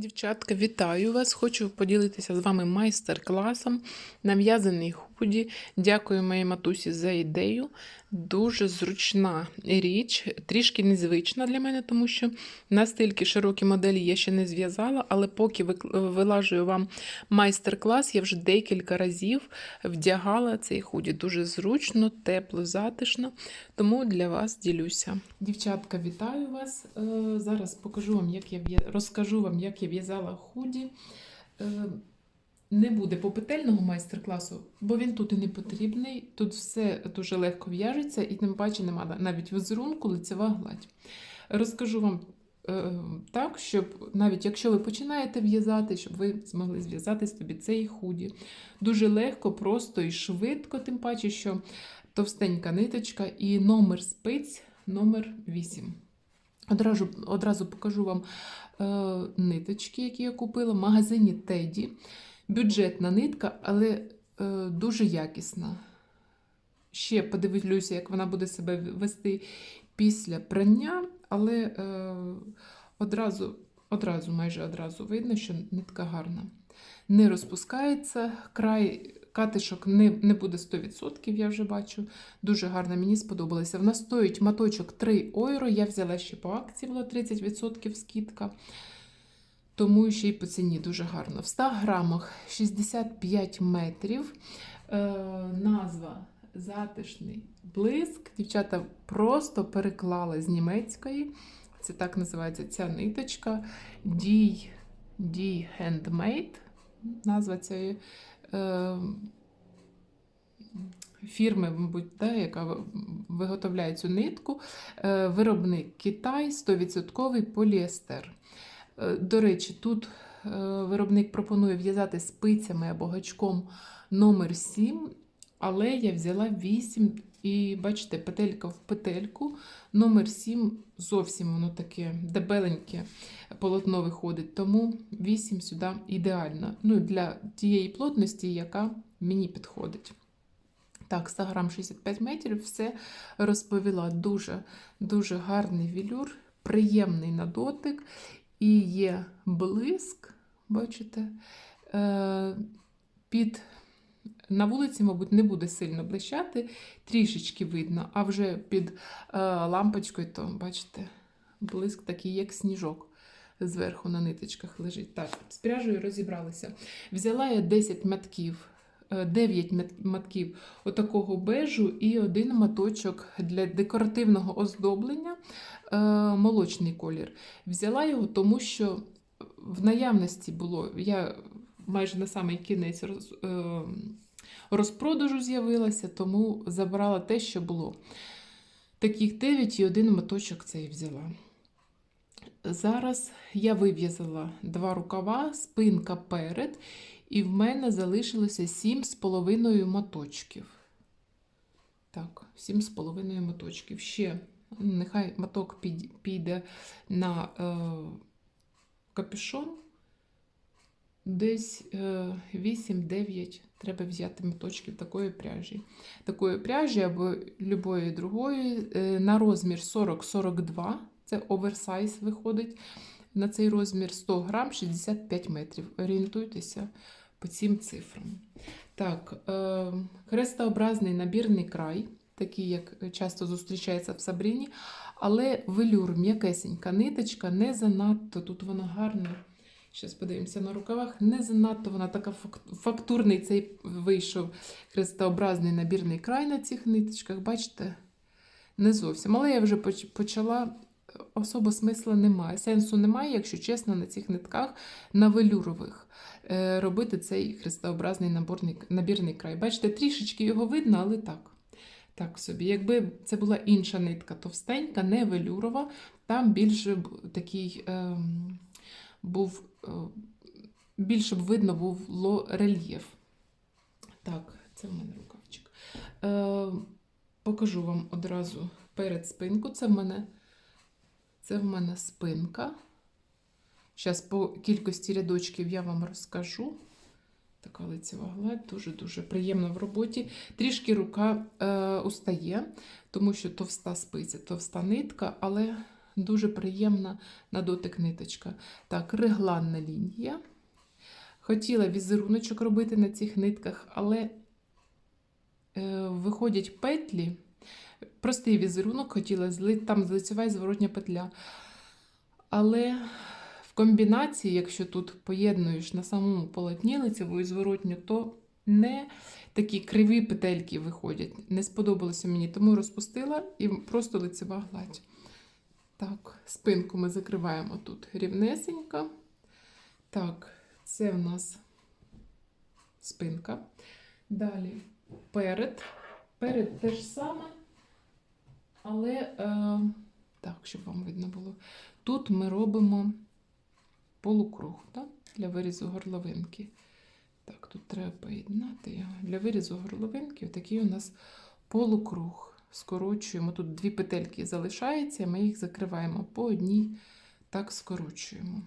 Дівчатка, вітаю вас! Хочу поділитися з вами майстер-класом на в'язаній худі. Дякую моїй матусі за ідею. Дуже зручна річ, трішки незвична для мене, тому що настільки широкі моделі я ще не зв'язала, але поки вилажую вам майстер-клас, я вже декілька разів вдягала цей худі. Дуже зручно, тепло, затишно, тому для вас ділюся. Дівчатка, вітаю вас! Е, Зараз покажу вам, як я розкажу вам, як я в'язала худі. Не буде попетельного майстер-класу, бо він тут і не потрібний. Тут все дуже легко в'яжеться, і тим паче немає навіть візерунку, лицева гладь. Розкажу вам е, так, щоб навіть якщо ви починаєте в'язати, щоб ви змогли зв'язати собі цей худі. Дуже легко, просто і швидко, тим паче, що товстенька ниточка і номер спиць номер 8. Одразу, одразу покажу вам е, ниточки, які я купила в магазині Теді. Бюджетна нитка, але е, дуже якісна. Ще подивлюся, як вона буде себе вести після прання, але е, одразу, одразу, майже одразу видно, що нитка гарна. Не розпускається, край катишок не, не буде 100%, я вже бачу. Дуже гарно, мені сподобалося. Вона стоїть маточок 3 ойро. Я взяла ще по акції, було 30% скидка. Тому ще й по ціні дуже гарно. В 100 грамах 65 метрів. Е, назва Затишний блиск. Дівчата просто переклали з німецької. Це так називається ця ниточка. Дій, Дій Handmade. Назва цієї. Е, фірми, мабуть, да, яка виготовляє цю нитку. Е, Виробник Китай, 100% поліестер. Е, До речі, тут е, виробник пропонує в'язати спицями або гачком номер 7, але я взяла 8 і бачите, петелька в петельку. Номер 7 зовсім воно таке дебеленьке полотно виходить, тому 8 сюди ідеально. Ну, для тієї плотності, яка мені підходить. Так, 100 грам 65 метрів, все розповіла. Дуже, дуже гарний вілюр, приємний на дотик. І є блиск, бачите, е, під на вулиці, мабуть, не буде сильно блищати, трішечки видно, а вже під е, лампочкою, то, бачите, блиск такий, як сніжок. Зверху на ниточках лежить. Так, з пряжею розібралися. Взяла я 10 матків, 9 матків отакого бежу і один маточок для декоративного оздоблення е, молочний колір. Взяла його, тому що в наявності було. Я майже на самий кінець е, розпродажу з'явилася, тому забрала те, що було. Таких 9 і один моточок цей взяла. Зараз я вив'язала два рукава, спинка перед, і в мене залишилося 7,5 моточків. Так, 7,5 моточків. Ще нехай моток піде на е, капюшон. Десь е, 8-9 треба взяти моточків такої пряжі. Такої пряжі або любої другої е, на розмір 40-42. Це оверсайз виходить. На цей розмір 100 грам 65 метрів. Орієнтуйтеся по цим цифрам. Так, е, хрестообразний набірний край, такий, як часто зустрічається в Сабріні, але велюр, м'якесенька ниточка, не занадто, тут вона гарно. Зараз подивимося на рукавах. Не занадто вона така фактурний цей вийшов хрестообразний набірний край на цих ниточках. Бачите? Не зовсім. Але я вже почала. Особо смисла немає. Сенсу немає, якщо чесно, на цих нитках на велюрових е, робити цей хрестообразний наборний, набірний край. Бачите, трішечки його видно, але так. Так собі. Якби це була інша нитка товстенька, не велюрова, там більше такий ем, був, е, більше б видно було рельєф. Так, це в мене рукавчик. Е, покажу вам одразу перед спинку. Це в мене, це в мене спинка. Зараз по кількості рядочків я вам розкажу. Така лицева гладь, дуже-дуже приємна в роботі. Трішки рука е, устає, тому що товста спиця, товста нитка, але дуже приємна на дотик ниточка. Так, регланна лінія. Хотіла візеруночок робити на цих нитках, але е, виходять петлі. Простий візерунок хотіла, там лицева і зворотня петля. Але в комбінації, якщо тут поєднуєш на самому полотні лицеву і зворотню, то не такі криві петельки виходять. Не сподобалося мені, тому розпустила і просто лицева гладь. Так, спинку ми закриваємо тут рівнесенько. Так, це в нас спинка. Далі перед. Перед те ж саме, але е, так, щоб вам видно було. Тут ми робимо полукруг так? для вирізу горловинки. Так, тут треба поєднати його. Для вирізу горловинки такий у нас полукруг. Скорочуємо. Тут дві петельки залишаються, ми їх закриваємо по одній, так скорочуємо.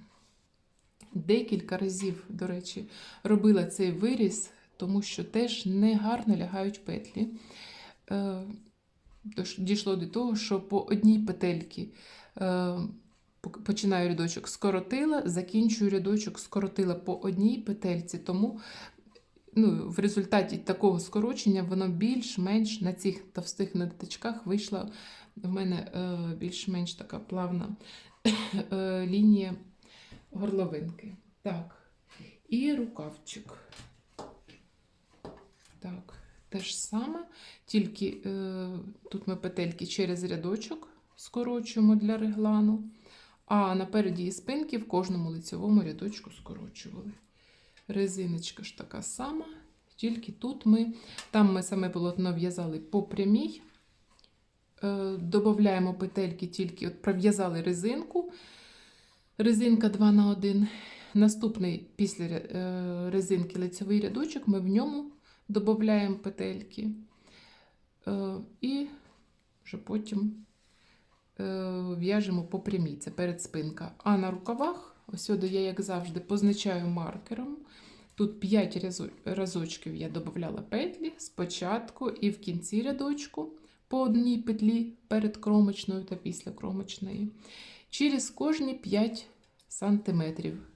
Декілька разів, до речі, робила цей виріз, тому що теж не гарно лягають петлі. Е, Дійшло до того, що по одній петельці е, починаю рядочок скоротила, закінчую рядочок скоротила по одній петельці, тому ну, в результаті такого скорочення воно більш-менш на цих товстих ниточках вийшла в мене е, більш-менш така плавна е, лінія горловинки. Так, і рукавчик. Так, те ж саме, тільки е, тут ми петельки через рядочок скорочуємо для реглану, а напереді і спинки в кожному лицевому рядочку скорочували. Резиночка ж така сама, тільки тут ми, там ми саме полотно в'язали по прямій. Е, Додаємо петельки, тільки от пров'язали резинку. Резинка 2 на 1. Наступний після е, резинки лицевий рядочок, ми в ньому додаємо петельки. Е, І вже потім в'яжемо по прямій, це перед спинка. А на рукавах, ось сюди я, як завжди, позначаю маркером. Тут 5 разочків я додавала петлі спочатку і в кінці рядочку по одній петлі перед кромочною та після кромочної. Через кожні 5 сантиметрів.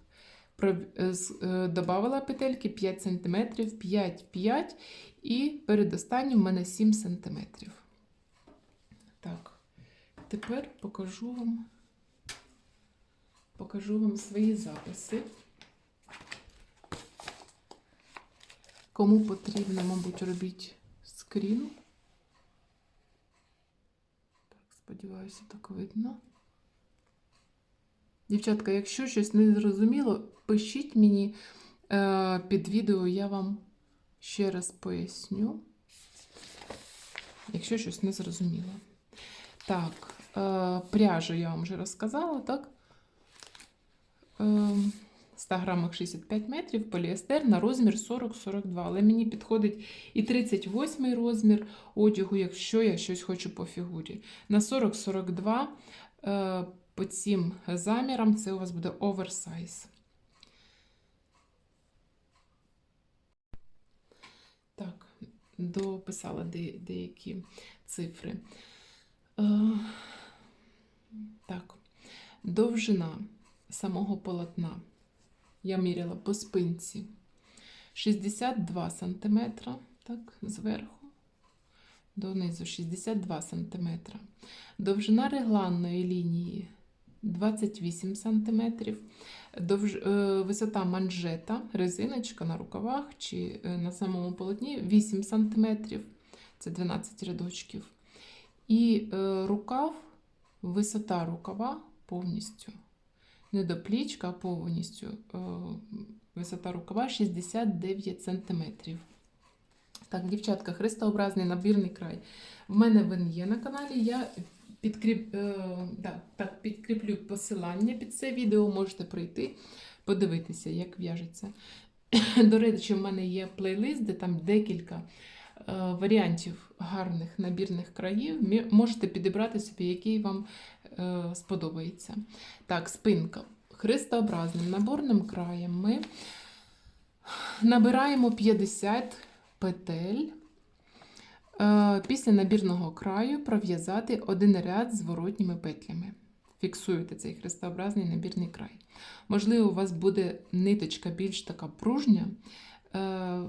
Добавила петельки 5 см, 5, 5 і передостаннім в мене 7 см. Тепер покажу вам, покажу вам свої записи. Кому потрібно, мабуть, робіть скрін. Так, сподіваюся, так видно. Дівчатка, якщо щось не зрозуміло, пишіть мені е, під відео, я вам ще раз поясню. Якщо щось не зрозуміло. Так, пряжу я вам вже розказала, так? Е, 100 грамах 65 метрів, поліестер на розмір 40-42. Але мені підходить і 38 розмір одягу, якщо я щось хочу по фігурі. На 40-42 е, по цим замірам це у вас буде оверсайз. Так, дописала де, деякі цифри. Так, довжина самого полотна я міряла по спинці 62 см, так, зверху донизу 62 см. Довжина регланної лінії 28 см. Довж... е, Висота манжета, резиночка на рукавах чи е, на самому полотні 8 см. Це 12 рядочків. І е, рукав, висота рукава повністю. Не до плічка, а повністю. е, Висота рукава 69 см. Так, дівчатка, хрестообразний набірний край. В мене він є на каналі. Я підкріп, е, да, так, підкріплю посилання під це відео, можете пройти, подивитися, як в'яжеться. До речі, в мене є плейлист, де там декілька варіантів гарних набірних країв. Можете підібрати собі, який вам е, сподобається. Так, спинка. Хрестообразним наборним краєм ми набираємо 50 петель. Е, Після набірного краю пров'язати один ряд з зворотніми петлями. фіксуєте цей хрестообразний набірний край. Можливо, у вас буде ниточка більш така пружня, е,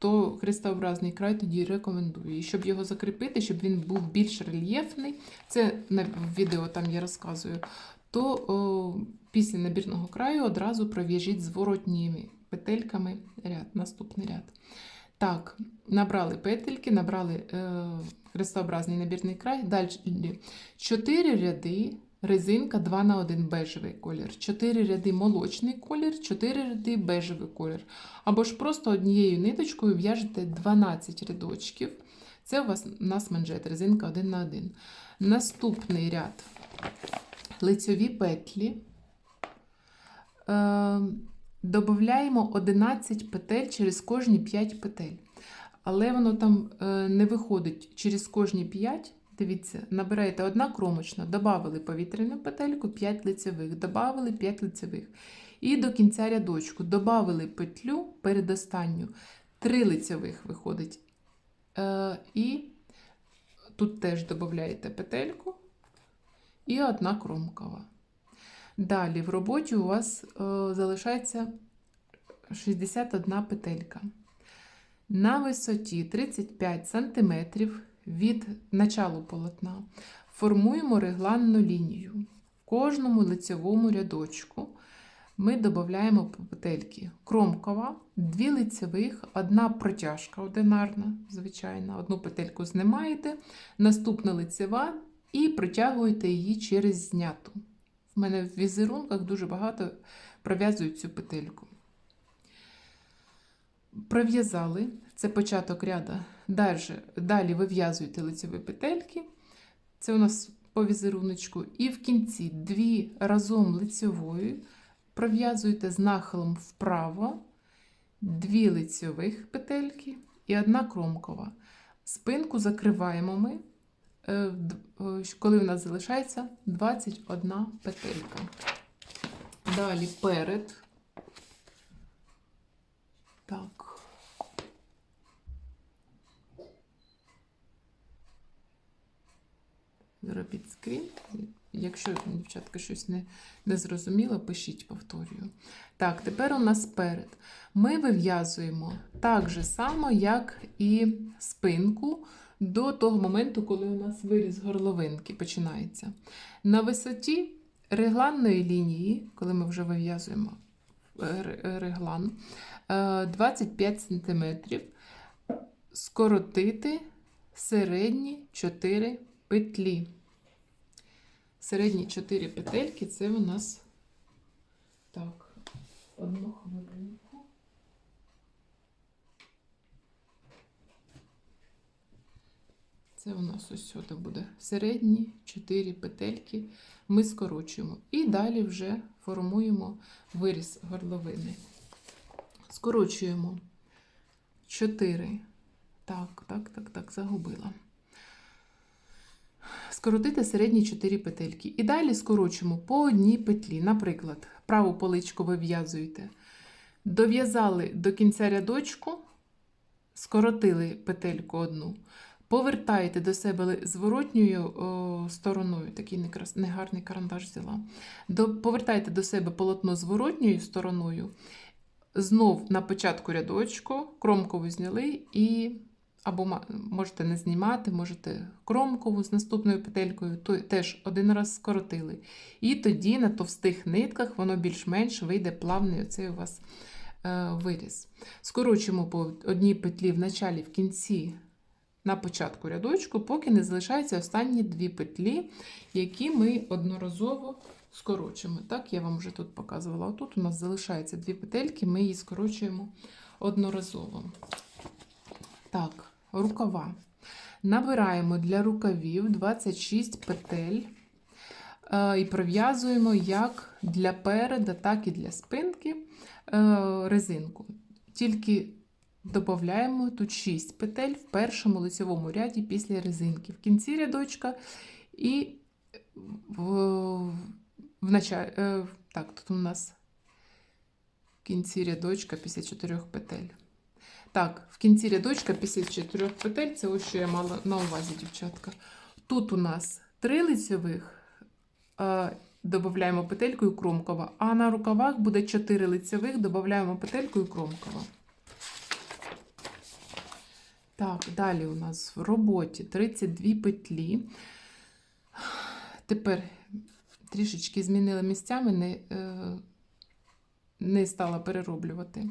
то хрестообразний край тоді рекомендую. І щоб його закріпити, щоб він був більш рельєфний, це на відео там я розказую, то о, після набірного краю одразу пров'яжіть зворотніми петельками ряд, наступний ряд. Так, набрали петельки, набрали е, хрестообразний набірний край. Далі 4 ряди, резинка 2 на 1 бежевий колір, 4 ряди молочний колір, 4 ряди бежевий колір. Або ж просто однією ниточкою в'яжете 12 рядочків. Це у вас у нас манжет, резинка 1 на 1. Наступний ряд лицьові петлі. Е, Додаємо 11 петель через кожні 5 петель. Але воно там е, не виходить через кожні 5. Дивіться, набираєте одна кромочна, додали повітряну петельку, 5 лицевих, додали 5 лицевих. І до кінця рядочку додали петлю передостанню, 3 лицевих виходить. Е, і тут теж додаєте петельку і одна кромкова. Далі в роботі у вас е, залишається 61 петелька. На висоті 35 см від началу полотна формуємо регланну лінію. В кожному лицевому рядочку ми додаємо петельки кромкова, дві лицевих, одна протяжка одинарна, звичайна, одну петельку знімаєте, наступна лицева і протягуєте її через зняту. В мене в візерунках дуже багато пров'язують цю петельку. Пров'язали, це початок ряда. Далі, далі вив'язуєте лицеві петельки. Це у нас по візеруночку. І в кінці дві разом лицевою пров'язуєте з нахилом вправо, дві лицевих петельки і одна кромкова. Спинку закриваємо ми е, е, коли в нас залишається 21 петелька. Далі перед. Так. Зробіть скрін. Якщо, дівчатка, щось не, не зрозуміло, пишіть, повторюю. Так, тепер у нас перед. Ми вив'язуємо так же само, як і спинку до того моменту, коли у нас виріз горловинки починається. На висоті регланної лінії, коли ми вже вив'язуємо е, реглан, е, 25 см, скоротити середні 4 петлі. Середні 4 петельки це у нас так, одну хвилинку. Це у нас ось сюди буде середні 4 петельки. Ми скорочуємо. І далі вже формуємо виріз горловини. Скорочуємо 4. Так, так, так, так, загубила. Скоротити середні 4 петельки. І далі скорочуємо по одній петлі. Наприклад, праву поличку вив'язуєте. Дов'язали до кінця рядочку, скоротили петельку одну, повертаєте до себе зворотньою о, стороною, такий некрас, негарний карандаш взяла. До, повертаєте до себе полотно зворотньою стороною, знов на початку рядочку, кромкову зняли і або можете не знімати, можете кромкову з наступною петелькою, то теж один раз скоротили. І тоді на товстих нитках воно більш-менш вийде плавний оцей у вас е, виріз. Скорочуємо по одній петлі в началі, в кінці, на початку рядочку, поки не залишаються останні дві петлі, які ми одноразово скорочуємо. Так, я вам вже тут показувала. Отут у нас залишаються дві петельки, ми її скорочуємо одноразово. Так, рукава. Набираємо для рукавів 26 петель е, і пров'язуємо як для переда, так і для спинки е, резинку. Тільки додаємо тут 6 петель в першому лицевому ряді після резинки. В кінці рядочка і в, е, так, тут у нас в кінці рядочка після 4 петель. Так, в кінці рядочка після 4 петель, це ось що я мала на увазі, дівчатка. Тут у нас 3 лицевих, е, додаємо петельку і кромкова, а на рукавах буде 4 лицевих, додаємо петельку і кромкова. Так, далі у нас в роботі 32 петлі. Тепер трішечки змінила місцями, не, е, не стала перероблювати.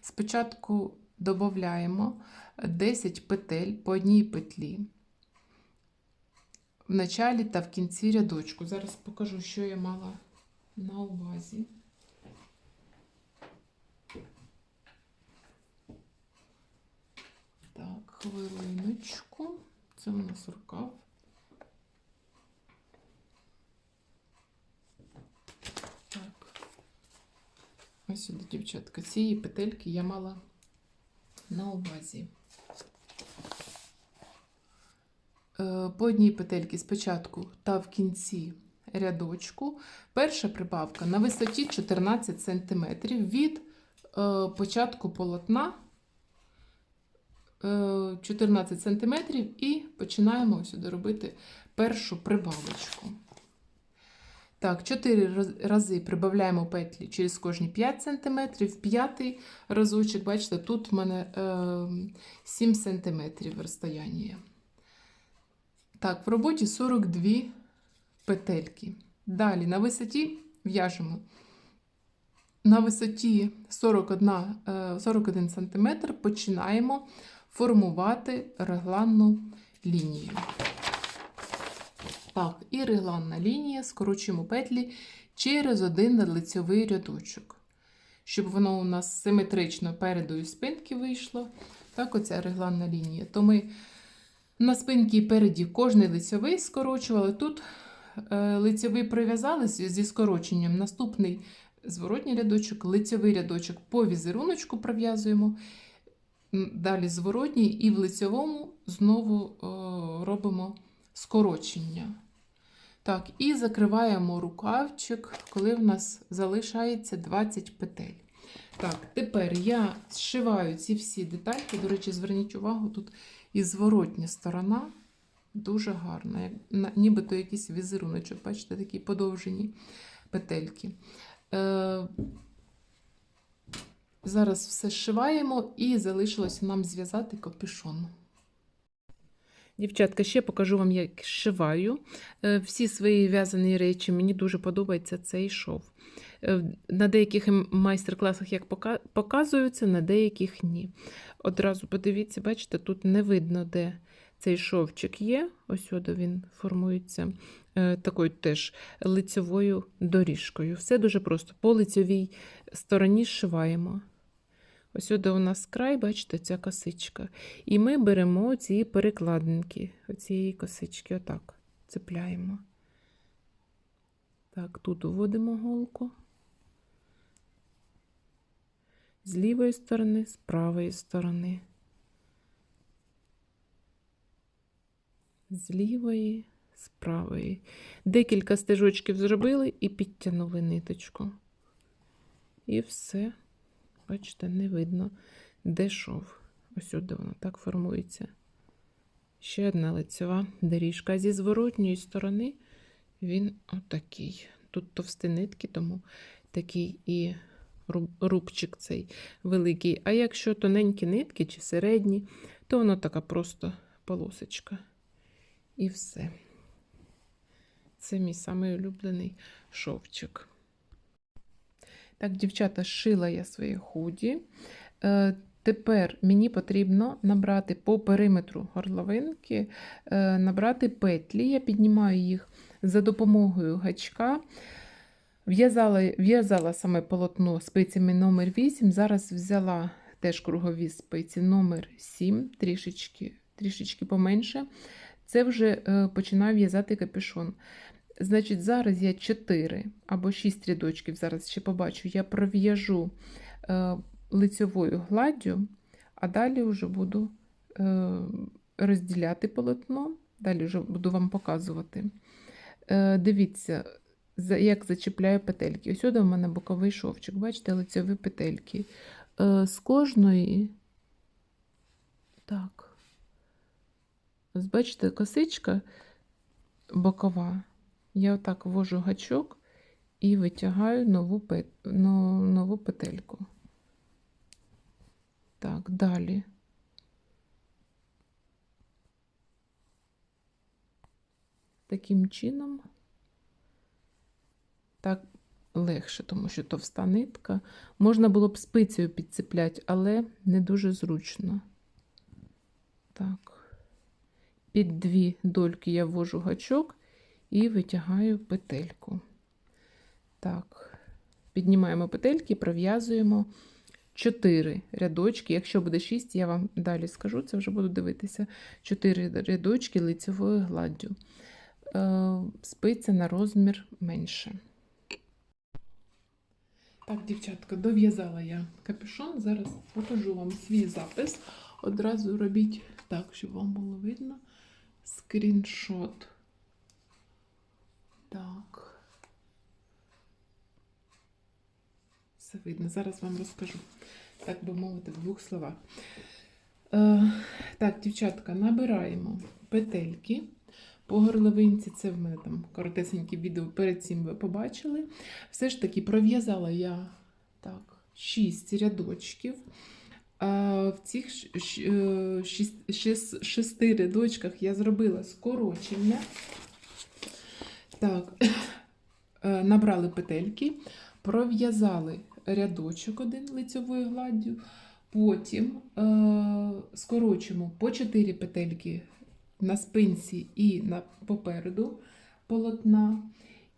Спочатку додаємо 10 петель по одній петлі в началі та в кінці рядочку. Зараз покажу, що я мала на увазі. Так, хвилиночку. Це у нас рукав. Так. Ось сюди, дівчатка. Цієї петельки я мала на увазі. Е, По одній петельці спочатку та в кінці рядочку. Перша прибавка на висоті 14 см від е, початку полотна е, 14 см і починаємо сюди робити першу прибавочку. Так, 4 рази прибавляємо петлі через кожні 5 см, п'ятий разочок, бачите, тут в мене е, 7 см розстояння. Так, в роботі 42 петельки. Далі на висоті в'яжемо. На висоті 41, е, 41 см починаємо формувати регланну лінію. Так, і регланна лінія, скорочуємо петлі через один лицьовий рядочок. Щоб воно у нас симетрично переду і спинки вийшло. Так, оця регланна лінія. То ми на спинці і переді кожний лицьовий скорочували. Тут е, лицьовий прив'язали зі скороченням. Наступний зворотній рядочок, лицьовий рядочок по візеруночку пров'язуємо. Далі зворотній і в лицьовому знову е, робимо скорочення. Так, і закриваємо рукавчик, коли в нас залишається 20 петель. Так, тепер я зшиваю ці всі детальки. До речі, зверніть увагу, тут і зворотня сторона дуже гарна. Нібито якийсь візеруночок, бачите, такі подовжені петельки. Е, зараз все зшиваємо і залишилося нам зв'язати капюшон. Дівчатка, ще покажу вам, як зшиваю. Е, Всі свої в'язані речі, мені дуже подобається цей шов. Е, На деяких майстер-класах як пока- показується, на деяких ні. Одразу подивіться, бачите, тут не видно, де цей шовчик є. Ось сюди він формується е, такою теж лицьовою доріжкою. Все дуже просто. По лицьовій стороні зшиваємо. Ось сюди у нас край, бачите, ця косичка. І ми беремо ці перекладинки оцієї косички, отак цепляємо. Так, тут вводимо голку. З лівої сторони, з правої сторони. З лівої, з правої. Декілька стежочків зробили і підтягнули ниточку. І все. Бачите, не видно, де шов. Ось сюди воно так формується. Ще одна лицьова доріжка. Зі зворотньої сторони він отакий. Тут товсті нитки, тому такий і рубчик цей великий. А якщо тоненькі нитки чи середні, то воно така просто полосочка. І все. Це мій самий улюблений шовчик. Так, дівчата, шила я своє худі. Е, тепер мені потрібно набрати по периметру горловинки, е, набрати петлі. Я піднімаю їх за допомогою гачка. В'язала, в'язала саме полотно спицями номер 8. Зараз взяла теж кругові спиці номер 7, трішечки, трішечки поменше. Це вже е, починаю в'язати капюшон. Значить, зараз я 4 або 6 рядочків, зараз ще побачу, я пров'яжу е, лицьовою гладдю, а далі вже буду е, розділяти полотно, далі вже буду вам показувати. Е, дивіться, як зачіпляю петельки. Ось сюди в мене боковий шовчик, бачите, лицьові петельки. З кожної. Так. Ось бачите, косичка бокова. Я отак ввожу гачок і витягаю нову, пет... нову петельку. Так, далі. Таким чином, так легше, тому що товста нитка. Можна було б спицею підцепляти, але не дуже зручно. Так. Під дві дольки я ввожу гачок і витягаю петельку. Так, піднімаємо петельки, пров'язуємо 4 рядочки. Якщо буде 6, я вам далі скажу, це вже буду дивитися. 4 рядочки лицевою гладдю. Е, Спиця на розмір менше. Так, дівчатка, дов'язала я капюшон. Зараз покажу вам свій запис. Одразу робіть так, щоб вам було видно. Скріншот. Так. Все видно. Зараз вам розкажу. Так би мовити, в двох словах. Е, так, дівчатка, набираємо петельки. По горловинці це в мене там коротесеньке відео перед цим ви побачили. Все ж таки пров'язала я так, 6 рядочків. А в цих е, шести рядочках я зробила скорочення. Так, е, набрали петельки, пров'язали рядочок один лицьовою гладдю, потім е, скорочимо по 4 петельки на спинці і на попереду полотна.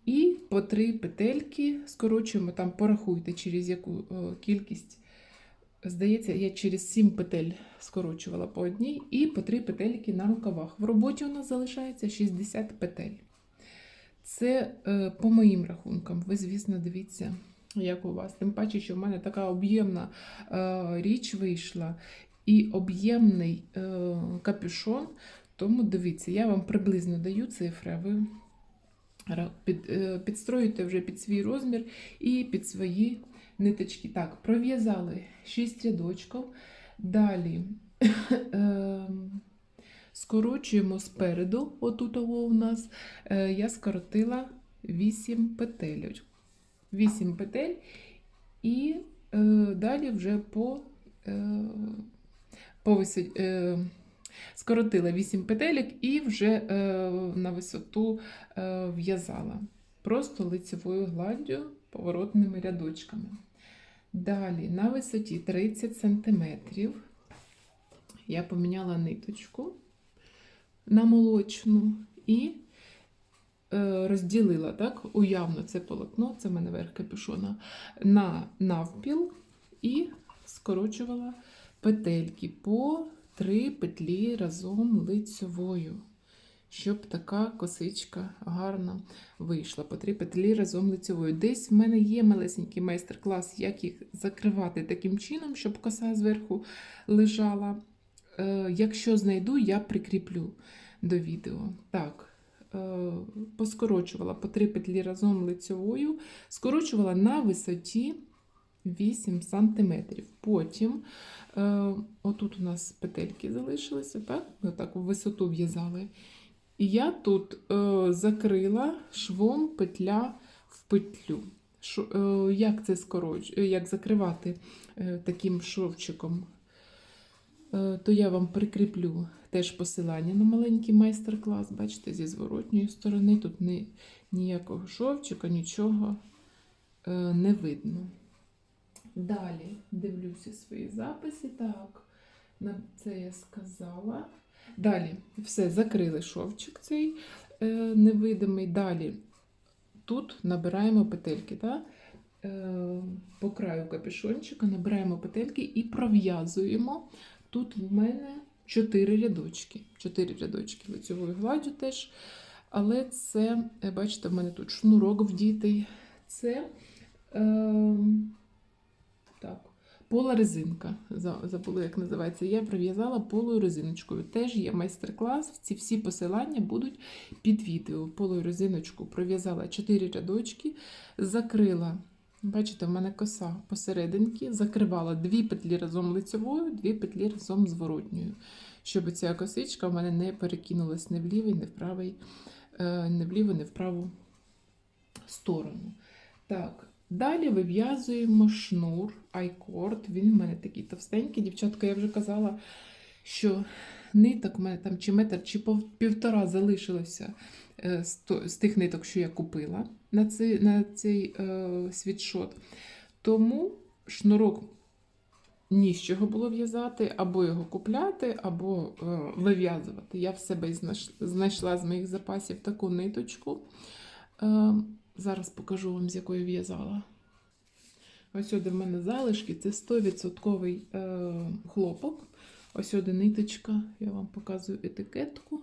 І по 3 петельки скорочуємо, там порахуйте, через яку е, кількість. Здається, я через 7 петель скорочувала по одній і по 3 петельки на рукавах. В роботі у нас залишається 60 петель. Це е, по моїм рахункам. Ви, звісно, дивіться, як у вас. Тим паче, що в мене така об'ємна е, річ вийшла і об'ємний е, капюшон. Тому дивіться, я вам приблизно даю цифри, а ви під, е, підстроюєте вже під свій розмір і під свої ниточки. Так, пров'язали 6 рядочків. Далі ем, скорочуємо спереду, отут у нас, е, я скоротила 8 петель. 8 петель, і е, далі вже по, е, по висоті. Е, скоротила 8 петелек і вже е, на висоту е, в'язала. Просто лицевою гладдю поворотними рядочками. Далі на висоті 30 см я поміняла ниточку на молочну і е, розділила так, уявно це полотно, це в мене верх капюшона, на навпіл і скорочувала петельки по три петлі разом лицьовою, щоб така косичка гарно вийшла. По три петлі разом лицьовою. Десь в мене є малесенький майстер-клас, як їх закривати таким чином, щоб коса зверху лежала. Е, Якщо знайду, я прикріплю до відео. Так, е, поскорочувала по три петлі разом лицьовою, скорочувала на висоті 8 см. Потім Е, отут у нас петельки залишилися, так? Ми так в висоту в'язали. І я тут закрила швом петля в петлю. Як це скороч... як закривати таким шовчиком? Е, то я вам прикріплю теж посилання на маленький майстер-клас. Бачите, зі зворотньої сторони тут ні, ніякого шовчика, нічого е, не видно. Далі дивлюся свої записи. Так, на це я сказала. Далі все, закрили шовчик цей е, невидимий. Далі тут набираємо петельки. Так? Е, по краю капюшончика набираємо петельки і пров'язуємо. Тут в мене 4 рядочки. 4 рядочки лицьовою гладдю теж. Але це, е, бачите, в мене тут шнурок вдітий. Це. Е, так, пола резинка. За- Забула, як називається. Я прив'язала полою резиночкою. Теж є майстер-клас. Ці всі посилання будуть під відео. Полою резиночку пров'язала 4 рядочки, закрила. Бачите, в мене коса посерединки, закривала дві петлі разом лицевою, дві петлі разом зворотньою, щоб ця косичка в мене не перекинулась ні в лівий, ні в правий, е, ні вліво, ні в праву сторону. Так, далі вив'язуємо шнур айкорд. Він в мене такий товстенький. Дівчатка, я вже казала, що ниток у мене там чи метр, чи півтора залишилося е, з тих ниток, що я купила на цей, на цей е, світшот. Тому шнурок ні з чого було в'язати, або його купляти, або е, вив'язувати. Я в себе знайш- знайшла з моїх запасів таку ниточку. Е, зараз покажу вам, з якої в'язала. Ось сюди в мене залишки, це 100% е, хлопок. Ось сюди ниточка, я вам показую етикетку.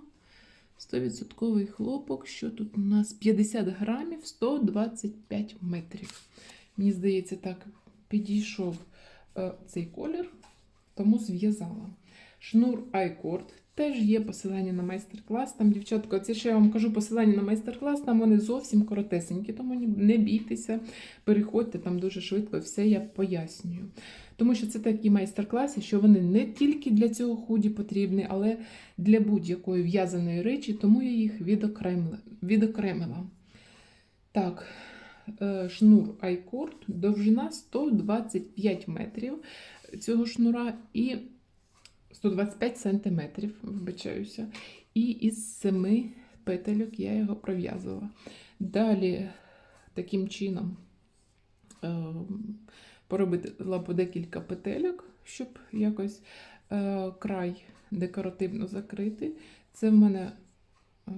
100% хлопок, що тут у нас 50 грамів, 125 метрів. Мені здається, так підійшов е, цей колір, тому зв'язала. Шнур iCord. Теж є посилання на майстер-клас. Там, дівчатка, це ще я вам кажу посилання на майстер-клас, там вони зовсім коротесенькі, тому не бійтеся, переходьте там дуже швидко, все я пояснюю. Тому що це такі майстер-класи, що вони не тільки для цього худі потрібні, але для будь-якої в'язаної речі, тому я їх відокремила. Так, е, шнур iCord, довжина 125 метрів цього шнура і 125 сантиметрів, вибачаюся. І із 7 петельок я його пров'язувала. Далі таким чином е, поробила по декілька петельок, щоб якось е, край декоративно закрити. Це в мене е,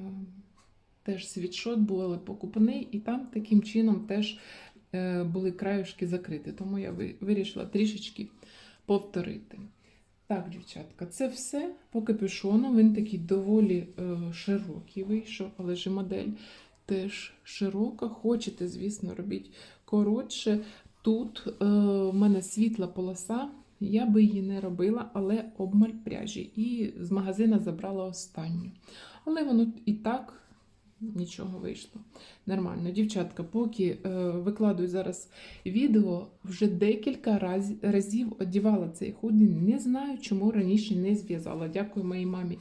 теж світшот був, але покупний, і там таким чином теж е, були краюшки закриті. Тому я вирішила трішечки повторити. Так, дівчатка, це все по капюшону. Він такий доволі е, широкий вийшов, але ж модель теж широка. Хочете, звісно, робіть коротше. Тут е, в мене світла полоса, я би її не робила, але обмаль пряжі. І з магазина забрала останню. Але воно і так нічого вийшло. Нормально. Дівчатка, поки е, викладую зараз відео, вже декілька раз, разів одівала цей худі. Не знаю, чому раніше не зв'язала. Дякую моїй мамі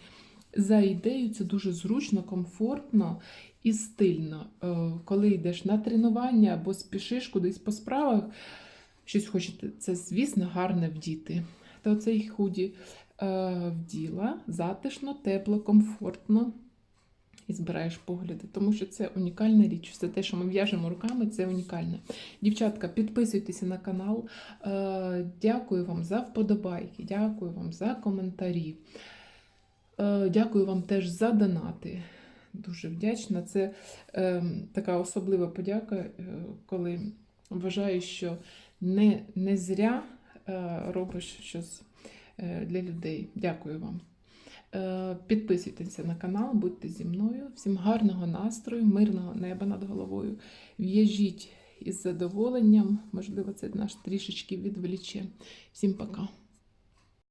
за ідею. Це дуже зручно, комфортно і стильно. Е, коли йдеш на тренування або спішиш кудись по справах, щось хочете, це, звісно, гарне вдіти. То цей худі е, вділа затишно, тепло, комфортно. І збираєш погляди, тому що це унікальна річ. Все те, що ми в'яжемо руками, це унікальне. Дівчатка, підписуйтеся на канал. Е, Дякую вам за вподобайки, дякую вам за коментарі. Е, Дякую вам теж за донати. Дуже вдячна. Це е, така особлива подяка, е, коли вважаю, що не, не зря е, робиш щось е, для людей. Дякую вам. Е, Підписуйтеся на канал, будьте зі мною. Всім гарного настрою, мирного неба над головою. В'яжіть із задоволенням. Можливо, це наш трішечки відволіче. Всім пока.